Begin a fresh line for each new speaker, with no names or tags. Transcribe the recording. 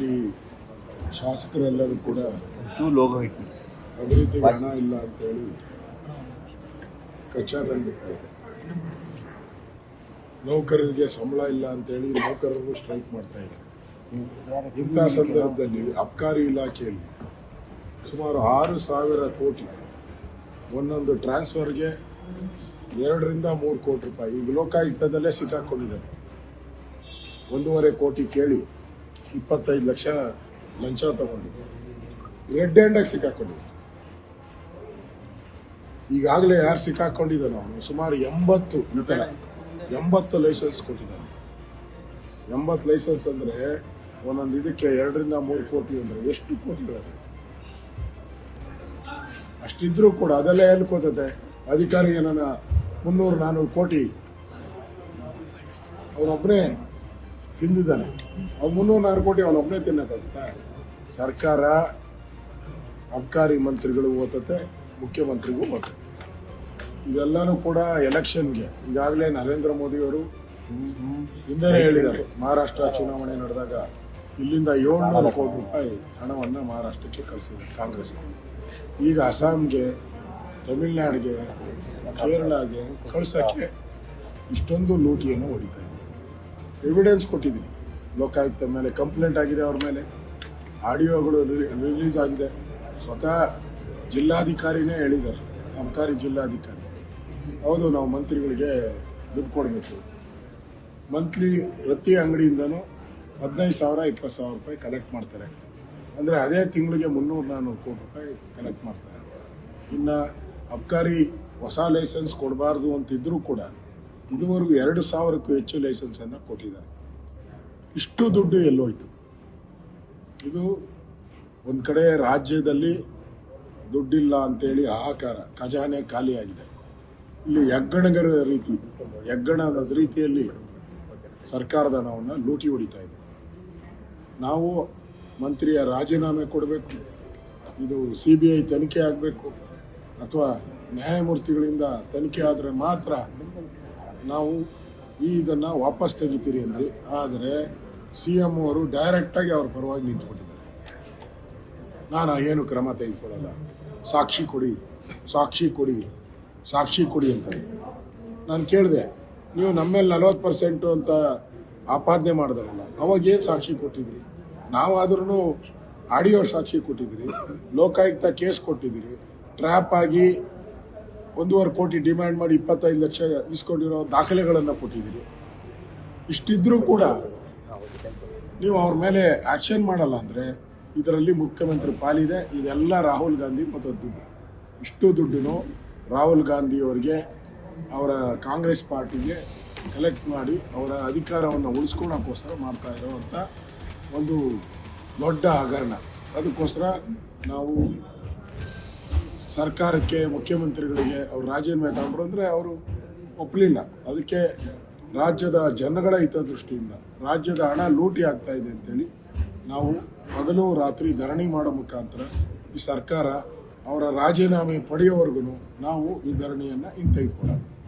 ಇಲ್ಲಿ ಶಾಸಕರೆಲ್ಲರೂ ಕೂಡ
ಲೋಗೋ ಇಟ್ಟು
ಅಭಿವೃದ್ಧಿಗೆ ಹಣ ಇಲ್ಲ ಅಂತೇಳಿ ಕಚ್ಚಾಟಂಡಿತಾ ಇದೆ. ನೌಕರರಿಗೆ ಸಂಬಳ ಇಲ್ಲ ಅಂತೇಳಿ ನೌಕರರು ಸ್ಟ್ರೈಕ್ ಮಾಡ್ತಾ ಇದ್ದಾರೆ. ಇಂಥ ಸಂದರ್ಭದಲ್ಲಿ ಅಬ್ಕಾರಿ ಇಲಾಖೆಯಲ್ಲಿ ಸುಮಾರು ಆರು ಸಾವಿರ ಕೋಟಿ ಒಂದೊಂದು ಟ್ರಾನ್ಸ್ಫರ್ಗೆ ಎರಡರಿಂದ ಮೂರು ಕೋಟಿ ರೂಪಾಯಿ. ಈಗ ಲೋಕಾಯುಕ್ತದಲ್ಲೇ ಸಿಕ್ಕಾಕೊಂಡಿದ್ದಾರೆ. ಒಂದೂವರೆ ಕೋಟಿ ಕೇಳಿ ಇಪ್ಪತ್ತೈದು ಲಕ್ಷ ಲಂಚ ತಗೊಂಡಿದ್ದೆ. ರೆಡ್ ಹ್ಯಾಂಡಾಗಿ ಸಿಕ್ಕಾಕೊಂಡಿದ್ದಾರೆ ಈಗಾಗಲೇ ಯಾರು ಸಿಕ್ಕಾಕೊಂಡಿದ್ದಾನೆ ಅವನು? ಸುಮಾರು ಎಂಬತ್ತು ಎಂಬತ್ತು ಲೈಸೆನ್ಸ್ ಕೊಟ್ಟಿದ್ದಾನೆ. ಎಂಬತ್ತು ಲೈಸೆನ್ಸ್ ಅಂದರೆ ಒಂದೊಂದು ಇದಕ್ಕೆ ಎರಡರಿಂದ ಮೂರು ಕೋಟಿ ಅಂದರೆ ಎಷ್ಟು ಕೋಟಿ ಇದ್ದಾರೆ ಅಷ್ಟಿದ್ರೂ ಕೂಡ ಅದೆಲ್ಲ ಎಲ್ಲಿ ಕೋತತೆ ಅಧಿಕಾರಿ ಏನನ್ನ ಮುನ್ನೂರು ನಾನ್ನೂರು ಕೋಟಿ ಅವನೊಬ್ಬನೇ ತಿಂದಿದ್ದಾನೆ. ಅವ್ನು ಮುನ್ನೂರು ಕೋಟಿ ಕೋಟಿ ಅವನೊಬ್ಬನೇ ತಿನ್ನಕ್ಕಾಗುತ್ತಾ? ಸರ್ಕಾರ ಅಧಿಕಾರಿ ಮಂತ್ರಿಗಳು ಓದತ್ತೆ ಮುಖ್ಯಮಂತ್ರಿಗೂ ಓದತ್ತೆ ಇದೆಲ್ಲನೂ ಕೂಡ ಎಲೆಕ್ಷನ್ಗೆ ಈಗಾಗಲೇ ನರೇಂದ್ರ ಮೋದಿಯವರು ಹಿಂದೆ ಹೇಳಿದ್ದಾರೆ, ಮಹಾರಾಷ್ಟ್ರ ಚುನಾವಣೆ ನಡೆದಾಗ ಇಲ್ಲಿಂದ ಏಳ್ನೂರು ಕೋಟಿ ರೂಪಾಯಿ ಹಣವನ್ನು ಮಹಾರಾಷ್ಟ್ರಕ್ಕೆ ಕಳಿಸಿದ್ದಾರೆ ಕಾಂಗ್ರೆಸ್ ಈಗ ಅಸ್ಸಾಂಗೆ, ತಮಿಳ್ನಾಡಿಗೆ, ಕೇರಳಗೆ ಕಳ್ಸೋಕ್ಕೆ ಇಷ್ಟೊಂದು ಲೂಟಿಯನ್ನು ಹೊಡಿತಾ ಇದೆ. ಎವಿಡೆನ್ಸ್ ಕೊಟ್ಟಿದ್ದೀನಿ. ಲೋಕಾಯುಕ್ತ ಮೇಲೆ ಕಂಪ್ಲೇಂಟ್ ಆಗಿದೆ ಅವ್ರ ಮೇಲೆ. ಆಡಿಯೋಗಳು ರಿಲೀಸ್ ಆಗಿದೆ. ಸ್ವತಃ ಜಿಲ್ಲಾಧಿಕಾರಿನೇ ಹೇಳಿದ್ದಾರೆ. ಅಬಕಾರಿ ಜಿಲ್ಲಾಧಿಕಾರಿ. ಹೌದು, ನಾವು ಮಂತ್ರಿಗಳಿಗೆ ದುಡ್ಡು ಕೊಡಬೇಕು. ಮಂತ್ಲಿ ಪ್ರತಿ ಅಂಗಡಿಯಿಂದನೂ ಹದಿನೈದು ಸಾವಿರ, ಇಪ್ಪತ್ತು ಸಾವಿರ ರೂಪಾಯಿ ಕಲೆಕ್ಟ್ ಮಾಡ್ತಾರೆ. ಅಂದರೆ ಅದೇ ತಿಂಗಳಿಗೆ ಮುನ್ನೂರು ನಾನ್ನೂರು ಕೋಟಿ ರೂಪಾಯಿ ಕಲೆಕ್ಟ್ ಮಾಡ್ತಾರೆ. ಇನ್ನು ಅಬ್ಕಾರಿ ಹೊಸ ಲೈಸೆನ್ಸ್ ಕೊಡಬಾರ್ದು ಅಂತಿದ್ರೂ ಕೂಡ ಇದುವರೆಗೂ ಎರಡು ಸಾವಿರಕ್ಕೂ ಹೆಚ್ಚು ಲೈಸೆನ್ಸನ್ನು ಕೊಟ್ಟಿದ್ದಾರೆ. ಇಷ್ಟು ದುಡ್ಡು ಎಲ್ಲೋಯ್ತು. ಇದು ಒಂದು ಕಡೆ ರಾಜ್ಯದಲ್ಲಿ ದುಡ್ಡಿಲ್ಲ ಅಂತೇಳಿ ಆಕಾರ ಖಜಾನೆ ಖಾಲಿಯಾಗಿದೆ. ಇಲ್ಲಿ ಹೆಗ್ಗಣಗರ ರೀತಿ, ಹೆಗ್ಗಣದ ರೀತಿಯಲ್ಲಿ ಸರ್ಕಾರದ ಹಣವನ್ನು ಲೂಟಿ ಹೊಡಿತಾ ಇದೆ. ನಾವು ಮಂತ್ರಿಯ ರಾಜೀನಾಮೆ ಕೊಡಬೇಕು, ಇದು ಸಿ ಬಿ ಐ ತನಿಖೆ ಆಗಬೇಕು, ಅಥವಾ ನ್ಯಾಯಮೂರ್ತಿಗಳಿಂದ ತನಿಖೆ ಆದರೆ ಮಾತ್ರ ನಾವು ಈ ಇದನ್ನು ವಾಪಸ್ ತೆಗಿತೀರಿ ಅಂದ್ರಿ. ಆದರೆ ಸಿ ಎಂ ಅವರು ಡೈರೆಕ್ಟಾಗಿ ಅವ್ರ ಪರವಾಗಿ ನಿಂತ್ಕೊಂಡಿದ್ದಾರೆ. ನಾನು ಏನು ಕ್ರಮ ತೆಗೆದುಕೊಳ್ಳಲ್ಲ. ಸಾಕ್ಷಿ ಕೊಡಿ ಸಾಕ್ಷಿ ಕೊಡಿ ಸಾಕ್ಷಿ ಕೊಡಿ ಅಂತಾರೆ. ನಾನು ಕೇಳಿದೆ, ನೀವು ನಮ್ಮ ಮೇಲೆ ನಲವತ್ತು ಪರ್ಸೆಂಟು ಅಂತ ಆಪಾದನೆ ಮಾಡಿದ್ರಲ್ಲ, ಅವಾಗ ಏನು ಸಾಕ್ಷಿ ಕೊಟ್ಟಿದ್ರಿ? ನಾವಾದ್ರೂ ಆಡಿಯೋ ಸಾಕ್ಷಿ ಕೊಟ್ಟಿದ್ದೀರಿ ಲೋಕಾಯುಕ್ತ ಕೇಸ್ ಕೊಟ್ಟಿದ್ದೀರಿ ಟ್ರ್ಯಾಪ್ ಆಗಿ ಒಂದೂವರೆ ಕೋಟಿ ಡಿಮ್ಯಾಂಡ್ ಮಾಡಿ ಇಪ್ಪತ್ತೈದು ಲಕ್ಷ ಇಸ್ಕೊಂಡಿರೋ ದಾಖಲೆಗಳನ್ನು ಕೊಟ್ಟಿದ್ದೀರಿ. ಇಷ್ಟಿದ್ರೂ ಕೂಡ ನೀವು ಅವ್ರ ಮೇಲೆ ಆ್ಯಕ್ಷನ್ ಮಾಡಲ್ಲ ಅಂದರೆ ಇದರಲ್ಲಿ ಮುಖ್ಯಮಂತ್ರಿ ಪಾಲಿದೆ, ಇದೆಲ್ಲ ರಾಹುಲ್ ಗಾಂಧಿ ಮತ್ತು ದುಡ್ಡು. ಇಷ್ಟು ದುಡ್ಡನ್ನು ರಾಹುಲ್ ಗಾಂಧಿಯವರಿಗೆ ಅವರ ಕಾಂಗ್ರೆಸ್ ಪಾರ್ಟಿಗೆ ಕಲೆಕ್ಟ್ ಮಾಡಿ ಅವರ ಅಧಿಕಾರವನ್ನು ಉಳಿಸ್ಕೊಳ್ಳೋಕ್ಕೋಸ್ಕರ ಮಾಡ್ತಾ ಇರೋವಂಥ ಒಂದು ದೊಡ್ಡ ಹಗರಣ. ಅದಕ್ಕೋಸ್ಕರ ನಾವು ಸರ್ಕಾರಕ್ಕೆ, ಮುಖ್ಯಮಂತ್ರಿಗಳಿಗೆ ಅವ್ರು ರಾಜೀನಾಮೆ ತಗೊಂಡ್ರು ಅಂದರೆ ಅವರು ಒಪ್ಪಲಿಲ್ಲ ಅದಕ್ಕೆ ರಾಜ್ಯದ ಜನಗಳ ಹಿತದೃಷ್ಟಿಯಿಂದ, ರಾಜ್ಯದ ಹಣ ಲೂಟಿ ಆಗ್ತಾ ಇದೆ ಅಂತೇಳಿ ನಾವು ಹಗಲು ರಾತ್ರಿ ಧರಣಿ ಮಾಡೋ ಮುಖಾಂತರ ಈ ಸರ್ಕಾರ ಅವರ ರಾಜೀನಾಮೆ ಪಡೆಯೋವರೆಗೂ ನಾವು ಈ ಧರಣಿಯನ್ನು ಹಿಂತೆಗೆದುಕೊಳ್ಳೋದು.